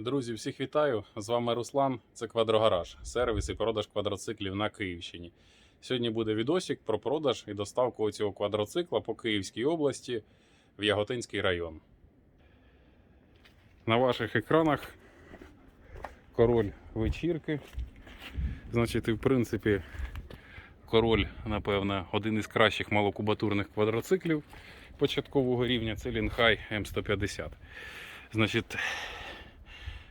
Друзі, всіх вітаю! З вами Руслан. Це Квадрогараж, сервіс і продаж квадроциклів на Київщині. Сьогодні буде відосик про продаж і доставку цього квадроцикла по Київській області в Яготинський район. На ваших екранах король вечірки. Значить, в принципі, король, напевно, один із кращих малокубатурних квадроциклів початкового рівня це Лінхай М150. Значить,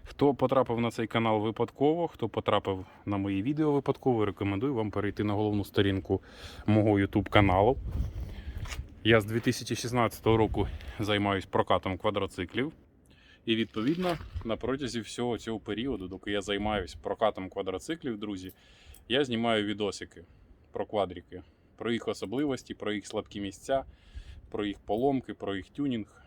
Хто потрапив на цей канал випадково, хто потрапив на мої відео випадково, рекомендую вам перейти на головну сторінку мого YouTube каналу. Я з 2016 року займаюся прокатом квадроциклів. І відповідно на протязі всього цього періоду, доки я займаюся прокатом квадроциклів, друзі, я знімаю відосики про квадрики, про їх особливості, про їх слабкі місця, про їх поломки, про їх тюнінг.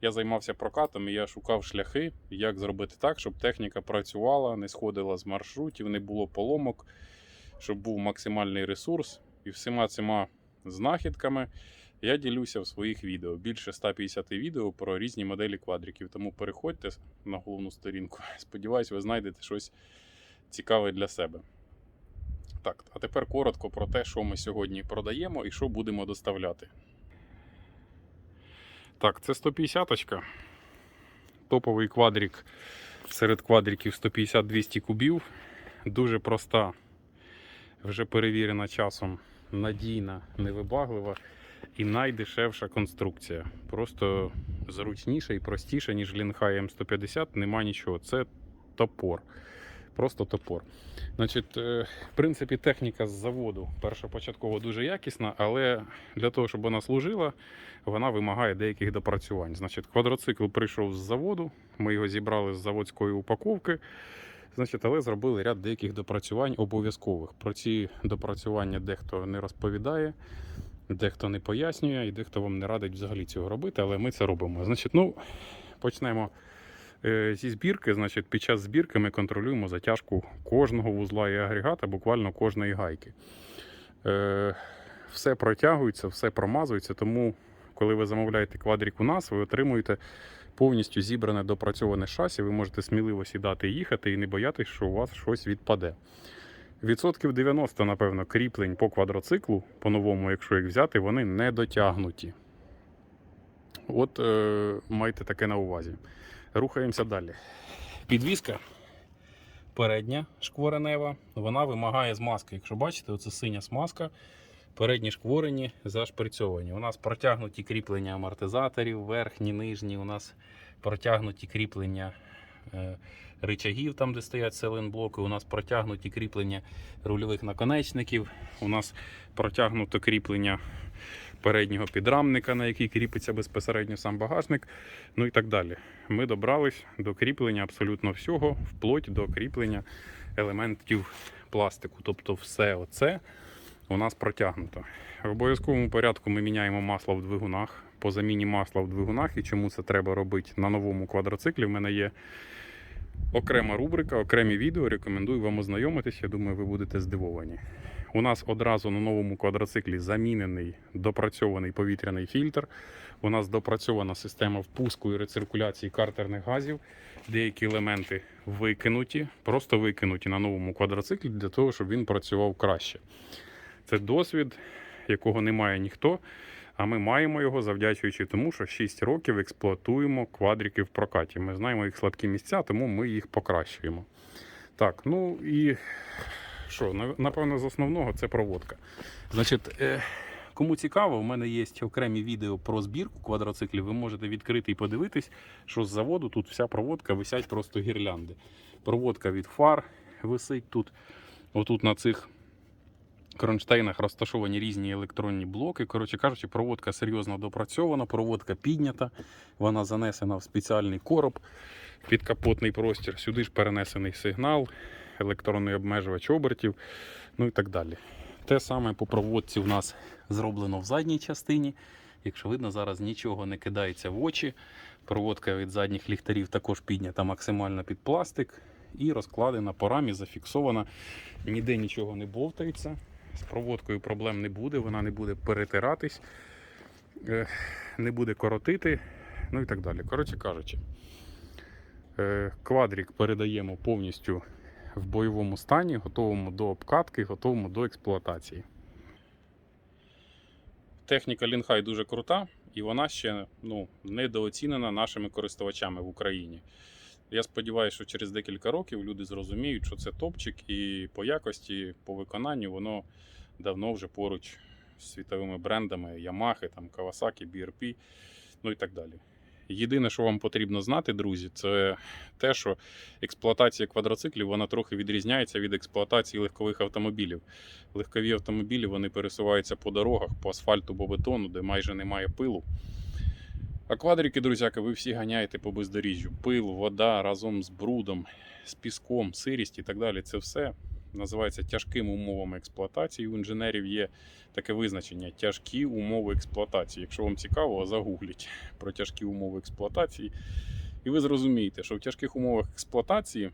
Я займався прокатом і я шукав шляхи, як зробити так, щоб техніка працювала, не сходила з маршрутів, не було поломок, щоб був максимальний ресурс. І всіма цими знахідками я ділюся в своїх відео. Більше 150 відео про різні моделі квадриків. Тому переходьте на головну сторінку. Сподіваюсь, ви знайдете щось цікаве для себе. Так, а тепер коротко про те, що ми сьогодні продаємо і що будемо доставляти. Так, це 150-очка. Топовий квадрик серед квадриків 150-200 кубів. Дуже проста, вже перевірена часом, надійна, невибаглива і найдешевша конструкція. Просто зручніша і простіша, ніж Лінхай М150, нема нічого. Це топор. Просто топор. Значить, е, в принципі, техніка з заводу першопочатково дуже якісна, але для того, щоб вона служила, вона вимагає деяких допрацювань. Значить, квадроцикл прийшов з заводу, ми його зібрали з заводської упаковки. Значить, але зробили ряд деяких допрацювань обов'язкових. Про ці допрацювання дехто не розповідає, дехто не пояснює, і дехто вам не радить взагалі цього робити, але ми це робимо. Значить, ну, почнемо зі збірки. Значить, під час збірки ми контролюємо затяжку кожного вузла і агрегата, буквально кожної гайки. Е, Все протягується, все промазується, тому коли ви замовляєте квадрик у нас, ви отримуєте повністю зібране допрацьоване шасі. Ви можете сміливо сідати і їхати і не боятися, що у вас щось відпаде. Відсотків 90, напевно, кріплень по квадроциклу, по-новому, якщо їх взяти, вони не дотягнуті. От е, майте таке на увазі. Рухаємося далі. Підвізка передня шкворенева, вона вимагає змазки. Якщо бачите, оце синя смазка. Передні шкворені зашприцьовані. У нас протягнуті кріплення амортизаторів, верхні, нижні. У нас протягнуті кріплення е, ричагів, там, де стоять селенблоки. У нас протягнуті кріплення рульових наконечників. У нас протягнуто кріплення переднього підрамника, на який кріпиться безпосередньо сам багажник. Ну і так далі. Ми добрались до кріплення абсолютно всього, вплоть до кріплення елементів пластику. Тобто, все оце у нас протягнуто. В обов'язковому порядку ми міняємо масло в двигунах. По заміні масла в двигунах і чому це треба робити на новому квадроциклі. В мене є окрема рубрика, окремі відео. Рекомендую вам ознайомитись. Я думаю, ви будете здивовані. У нас одразу на новому квадроциклі замінений допрацьований повітряний фільтр. У нас допрацьована система впуску і рециркуляції картерних газів. Деякі елементи викинуті, просто викинуті на новому квадроциклі для того, щоб він працював краще. Це досвід, якого не має ніхто. А ми маємо його завдячуючи тому, що 6 років експлуатуємо квадрики в прокаті. Ми знаємо їх слабкі місця, тому ми їх покращуємо. Так, ну і що, напевно, з основного це проводка. Значить, е, кому цікаво, у мене є окремі відео про збірку квадроциклів. Ви можете відкрити і подивитись, що з заводу тут вся проводка висять просто гірлянди. Проводка від фар висить тут. Отут на цих кронштейнах розташовані різні електронні блоки. Коротше кажучи, проводка серйозно допрацьована, проводка піднята, вона занесена в спеціальний короб, підкапотний простір. Сюди ж перенесений сигнал, електронний обмежувач обертів, ну і так далі. Те саме по проводці в нас зроблено в задній частині. Якщо видно, зараз нічого не кидається в очі. Проводка від задніх ліхтарів також піднята максимально під пластик і розкладена по рамі, зафіксована. Ніде нічого не бовтається. З проводкою проблем не буде, вона не буде перетиратись, е, не буде коротити, ну і так далі. Коротше кажучи, Е, Квадрік передаємо повністю в бойовому стані, готовому до обкатки, готовому до експлуатації. Техніка Лінхай дуже крута, і вона ще ну, недооцінена нашими користувачами в Україні. Я сподіваюся, що через декілька років люди зрозуміють, що це топчик, і по якості, по виконанню воно давно вже поруч з світовими брендами Yamaha, там, Kawasaki, BRP, ну і так далі. Єдине, що вам потрібно знати, друзі, це те, що експлуатація квадроциклів вона трохи відрізняється від експлуатації легкових автомобілів. Легкові автомобілі вони пересуваються по дорогах, по асфальту, по бетону, де майже немає пилу. А квадрики, друзяки, ви всі ганяєте по бездоріжжю. Пил, вода разом з брудом, з піском, сирість і так далі. Це все називається тяжкими умовами експлуатації. У інженерів є таке визначення тяжкі умови експлуатації. Якщо вам цікаво, загугліть про тяжкі умови експлуатації. І ви зрозумієте, що в тяжких умовах експлуатації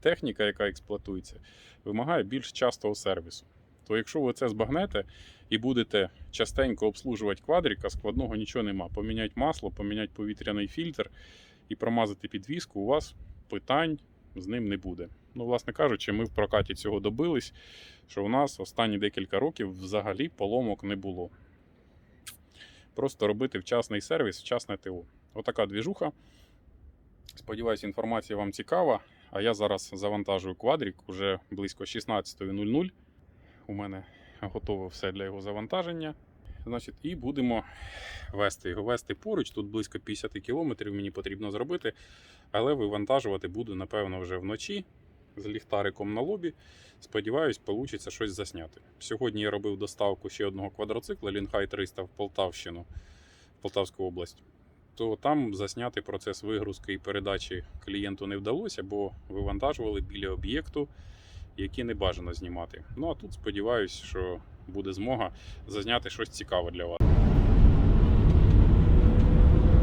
техніка, яка експлуатується, вимагає більш частого сервісу. То якщо ви це збагнете і будете частенько обслужувати квадрика, складного нічого нема. Поміняти масло, поміняти повітряний фільтр і промазати підвіску, у вас питань з ним не буде. Ну, власне кажучи, ми в прокаті цього добились, що у нас останні декілька років взагалі поломок не було. Просто робити вчасний сервіс, вчасне ТО. Отака двіжуха. Сподіваюсь, інформація вам цікава. А я зараз завантажую квадрик уже близько 16.00. У мене готове все для його завантаження. Значить, і будемо вести його вести поруч. Тут близько 50 кілометрів мені потрібно зробити. Але вивантажувати буду, напевно, вже вночі з ліхтариком на лобі. Сподіваюсь, вийде щось засняти. Сьогодні я робив доставку ще одного квадроцикла Лінхай 300 в Полтавщину, в Полтавську область. То там засняти процес вигрузки і передачі клієнту не вдалося, бо вивантажували біля об'єкту, які не бажано знімати. Ну а тут сподіваюсь, що буде змога зазняти щось цікаве для вас.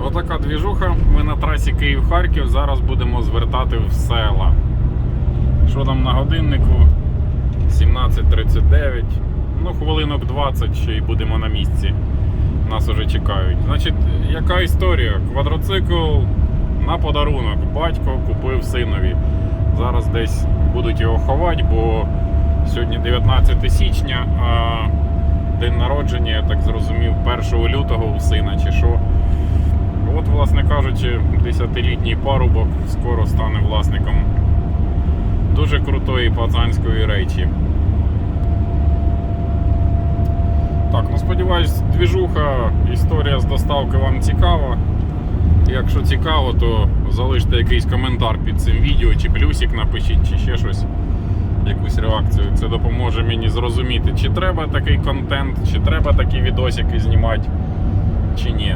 Отака двіжуха. Ми на трасі Київ-Харків. Зараз будемо звертати в села. Що там на годиннику? 17.39. Ну, хвилинок 20 ще й будемо на місці. Нас уже чекають. Значить, яка історія? Квадроцикл на подарунок. Батько купив синові. Зараз десь будуть його ховати, бо сьогодні 19 січня, а день народження, я так зрозумів, 1 лютого у сина чи що. От, власне кажучи, 10-літній парубок скоро стане власником дуже крутої пацанської речі. Так, ну сподіваюсь, двіжуха, історія з доставки вам цікава. Якщо цікаво, то залиште якийсь коментар під цим відео, чи плюсик напишіть, чи ще щось, якусь реакцію. Це допоможе мені зрозуміти, чи треба такий контент, чи треба такі відосики знімати, чи ні.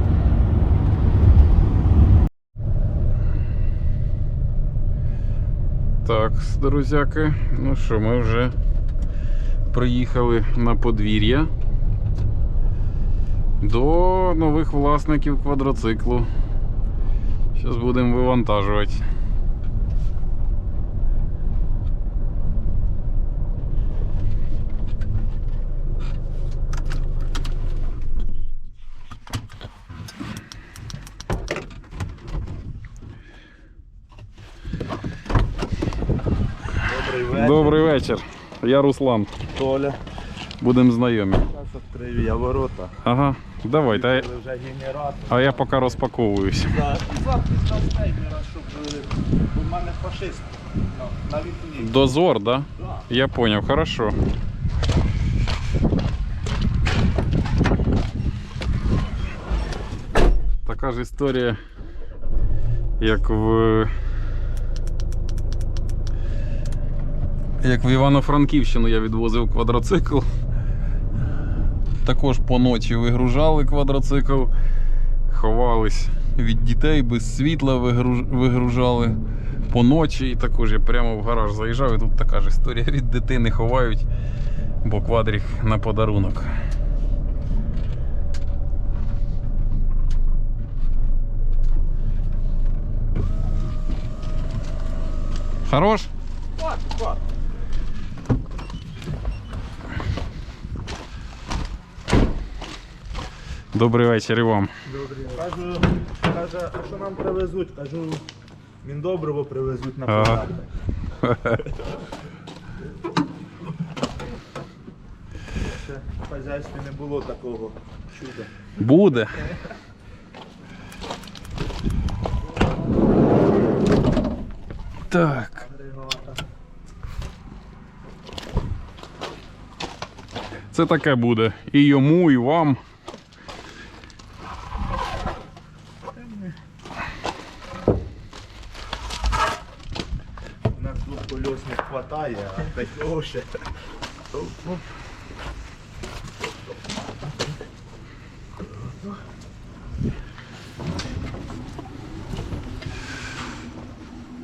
Так, друзяки, ну що, ми вже приїхали на подвір'я до нових власників квадроциклу. Зараз будемо вивантажувати. Добрий вечір. Я Руслан. Толя. Будемо знайомі. Зараз відкрию я ворота. Ага, давай, та, я- а я поки розпаковуюсь. За- Запис на стеймера, щоб у мене фашист. На вікні. Дозор, да? Да. Я понял, хорошо. Така ж історія, як в. Як в Івано-Франківщину я відвозив квадроцикл. Також по ночі вигружали квадроцикл, ховались від дітей без світла вигружали по ночі. І також я прямо в гараж заїжджав, і тут така ж історія від дитини ховають, бо квадрик на подарунок. Хорош? Хватить, хватить. Добрий вечір і вам. Кажу, каже, а що нам привезуть? Кажу, Міндобриво привезуть на Ага. податок. Ще в хазяйстві не було такого чуда. Буде. Так. Це таке буде. І йому, і вам. У нас двохкольосних хватає, а такого ще.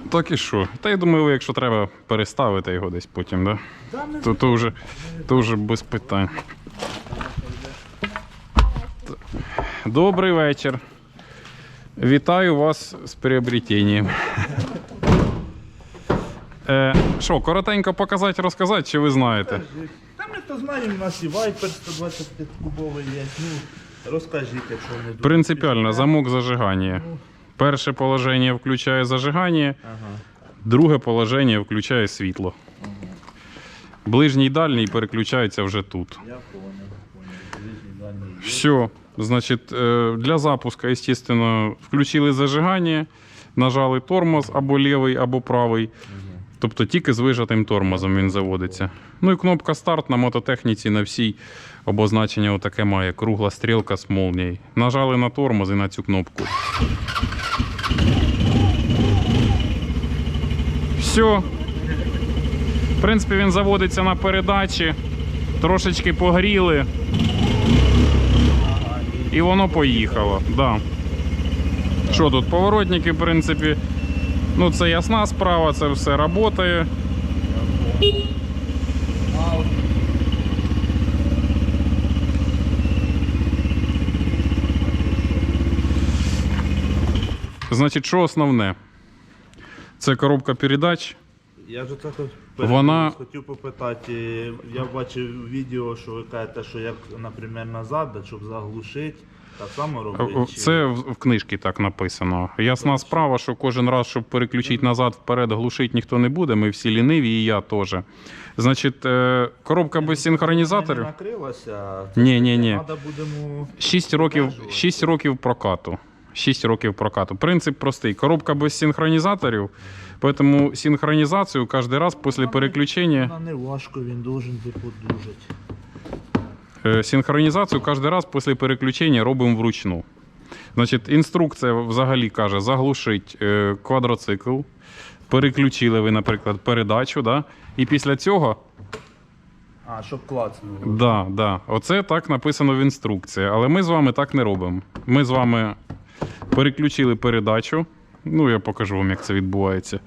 Так і що? Та я думаю, якщо треба переставити його десь потім, да? Да, то, то, вже, то вже без питань. Добрий вечір. Вітаю вас з приобретенням. Е, Що, коротенько показати, розказати, чи ви знаєте? Та ми то знаємо, у нас і вайпер 125 кубовий є. Ну, розкажіть, якщо не дуже. Принципіально, замок зажигання. Перше положення включає зажигання, Ага. друге положення включає світло. Ближній і дальній переключаються вже тут. Я понял, понял. Ближній. Все, значить, е, для запуска, естественно, включили зажигання, нажали тормоз або лівий, або правий. Тобто тільки з вижатим тормозом він заводиться. Ну і кнопка старт на мототехніці на всій обозначення отаке має кругла стрілка з молнією. Нажали на тормоз і на цю кнопку. Все. В принципі, він заводиться на передачі. Трошечки погріли. І воно поїхало. Да. Що тут? Поворотники, в принципі, ну це ясна справа, це все працює. Значить, що основне? Це коробка передач. Я ж тут Вона- хотів попитати. Я бачив відео, що ви кажете, що як, наприклад, назад, щоб заглушити, так само робити. чи- Це в книжці так написано. Ясна справа, що кожен раз, щоб переключити назад вперед, глушити ніхто не буде. Ми всі ліниві, і я теж. Значить, е, коробка без Не синхронізаторів. накрилася. Ні, ні, ні. Треба будемо. 6 років, Підтверджувати. 6 років прокату. 6 років прокату. Принцип простий. Коробка без синхронізаторів. Тому синхронізацію кожен раз після переключення. Вона не важко, він должен типу дужить. Е, Синхронізацію кожен раз після переключення робимо вручну. Значить, інструкція взагалі каже: заглушить е, квадроцикл. Переключили ви, наприклад, передачу, да? і після цього А, щоб клацнуло. Да, да. Оце так написано в інструкції. Але ми з вами так не робимо. Ми з вами переключили передачу. Ну, я покажу вам, як це відбувається.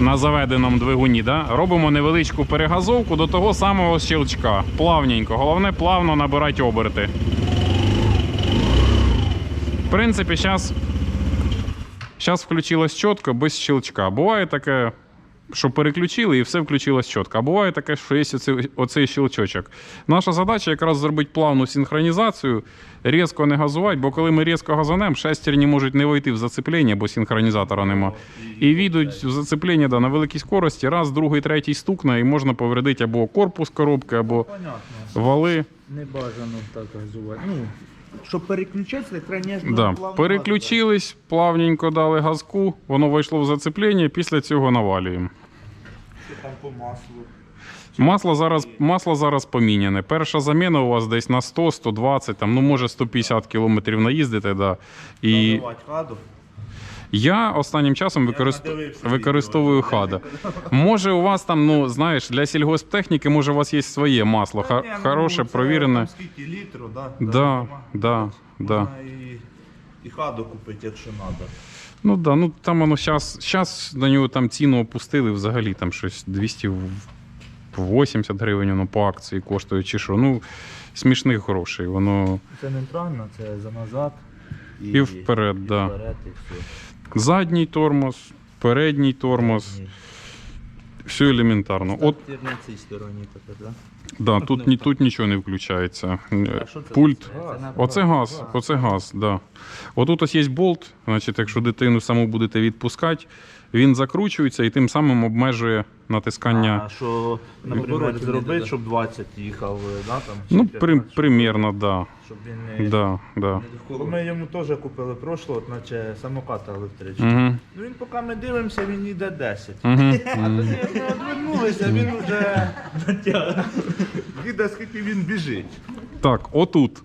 На заведеному двигуні, да? робимо невеличку перегазовку до того самого щелчка. Плавненько. Головне плавно набирати оберти. В принципі, зараз включилось чітко, без щелчка. Буває таке, що переключили і все включилось чітко. А буває таке, що є оцей, оцей щелчочок. Наша задача якраз зробити плавну синхронізацію, різко не газувати, бо коли ми різко газанемо, шестерні можуть не вийти в зацеплення, бо синхронізатора нема. І війдуть в зацеплення да, на великій скорості, раз, другий, третій стукне, і можна повредити або корпус коробки, або Понятно. вали. Не бажано так газувати. Ну, щоб переключатися, треба Да. плавно Переключились, плавненько дали газку, воно вийшло в зацеплення, після цього навалюємо. Що там по маслу. Масло зараз, масло зараз поміняне. Перша заміна у вас десь на 100, 120, там, ну може 150 кілометрів наїздите. Да. І я останнім часом використ... використовую хада. Може, у вас там, ну знаєш, для сільгосптехніки, може, у вас є своє масло, ні, ну, хороше, провірене. Скільки літрів, да? Да, да, да. Можна і, і хаду купити, якщо треба. Ну да, ну там воно зараз, зараз на нього там ціну опустили взагалі там щось 280 гривень воно по акції коштує, чи що. Ну, смішних грошей. Воно Це нейтрально, це за назад. І вперед, і да. вперед, і все. задній тормоз, передній тормоз. Все елементарно. От, на цій стороні так? Да, тут, ні, тут нічого не включається. Е, А це? Пульт. Це Оце газ, оце газ, да. Отут ось є болт, значить, якщо дитину саму будете відпускати, він закручується і тим самим обмежує натискання. А що, наприклад, зробити, щоб 20 їхав, да, там? Ну, при, 15, примірно, да. Щоб він не... Да, да. Бо Ми йому теж купили прошлого, от наче самоката електричного. Угу. Ну він поки ми дивимося, він йде 10. Угу. А тоді як ми одвернулися, він вже їде, скільки він біжить. Так, отут.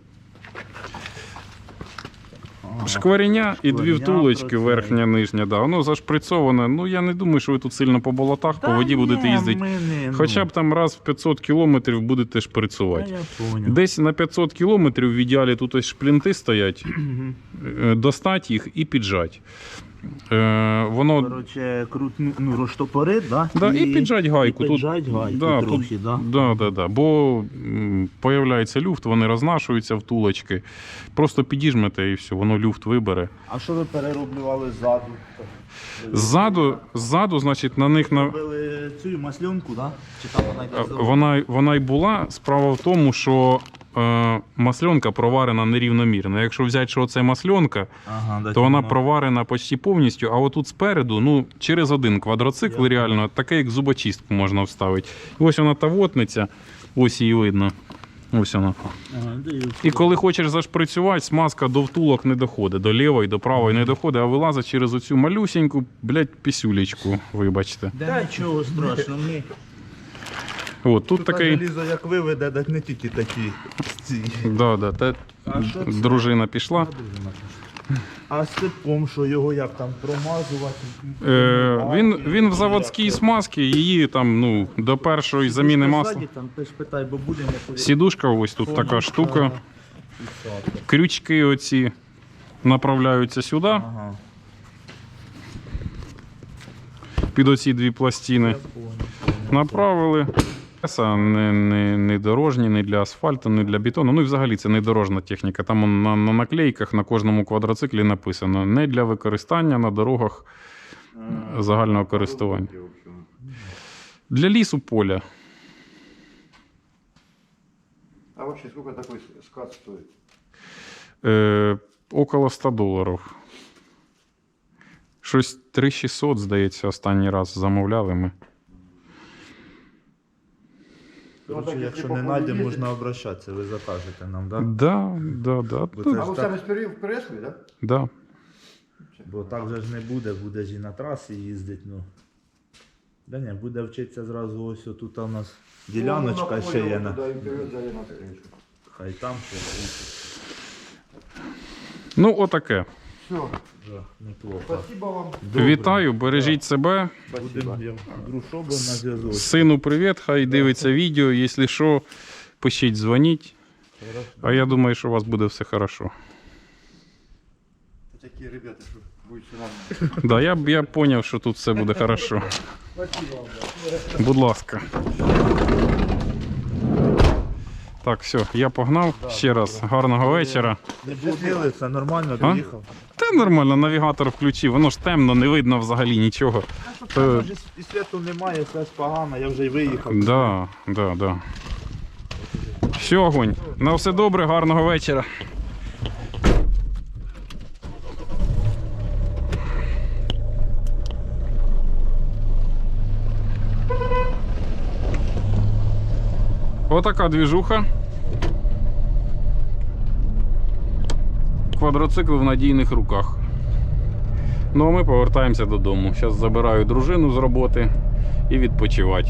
Шкваріння і дві втулочки, верхня, нижня, да. Воно зашприцьоване. Ну я не думаю, що ви тут сильно по болотах, по воді будете їздити. Хоча б там раз в 500 кілометрів будете шприцувати. Десь на 500 кілометрів в ідеалі тут ось шплінти стоять, е, достать їх і піджать. Е, воно Короче, крутну, ну, розтопорить, да? Да, і піджать гайку. І Тут- гайку да, трохи, тут, да? да, да, да. Бо м, появляється люфт, вони рознашуються втулочки. Просто підіжмете і все, воно люфт вибере. А що ви перероблювали ззаду? Ззаду, ззаду, значить, на них на. Робили цю масльонку, да? Чи там вона Вона, вона й була. Справа в тому, що е, масльонка проварена нерівномірно. Якщо взяти, що це масльонка, Ага, то вона чому? проварена почти повністю, а отут спереду, ну, через один квадроцикл, реально, таке, як зубочистку можна вставити. Ось вона тавотниця, ось її видно. Ось вона. Ага. І коли хочеш зашприцювати, смазка до втулок не доходить, до лівої, до правої не доходить, а вилазить через оцю малюсіньку, блядь, пісюлечку, вибачте. Та нічого страшного, ми От, тут тут такий. як виведе, так не тільки такі. Да, да, та А що це? дружина пішла. А степом, що його як там промазувати? Е, він, він в заводській смазці, її там, ну, до першої заміни масла. Ззаді Там ти ж питай, бо коли- Сідушка, ось тут така штука. Крючки оці направляються сюди, Ага. під оці дві пластини. Направили. Колеса Не, не, не дорожні, не для асфальту, не для бетону. Ну і взагалі це не дорожна техніка. Там на, на наклейках на кожному квадроциклі написано не для використання на дорогах загального користування. Для лісу поля. А вообще сколько такой скат стоит? Е, около 100 доларів. Щось 3600, здається, останній раз замовляли ми. Короче, Ну, якщо не знайдемо, можна обращатися, ви закажете нам, так? Да, да, да, Бо да, це А ж вы так, сами спереди в Переславе, да? да. бо так же ж не буде, буде ж і на трасі їздити, ну. Да ні, буде вчитися зразу ось тут у нас діляночка ще є. на-. Хай там щось. Ну, отаке. Все, Да, неплохо. спасибо вам. Добре. Вітаю, бережіть себе. Будемо на зв'язок. Сину привіт, хай дивиться відео. Якщо що, пишіть, дзвоніть. А я думаю, що у вас буде все хорошо. Такие ребята, что будет все нормально. Да, я, б- я поняв, що тут все буде хорошо. Будь ласка. Так, все, я погнав. Ще раз гарного вечора. Не будили, нормально, А? доїхав. Та нормально, навігатор включив, воно ж темно, не видно взагалі нічого. Там вже і світу немає, все погано, я вже й виїхав. Да, да, да. Все, огонь. На все добре, гарного вечора. Отака движуха. Квадроцикл в надійних руках. Ну а ми повертаємося додому. Зараз забираю дружину з роботи і відпочивати.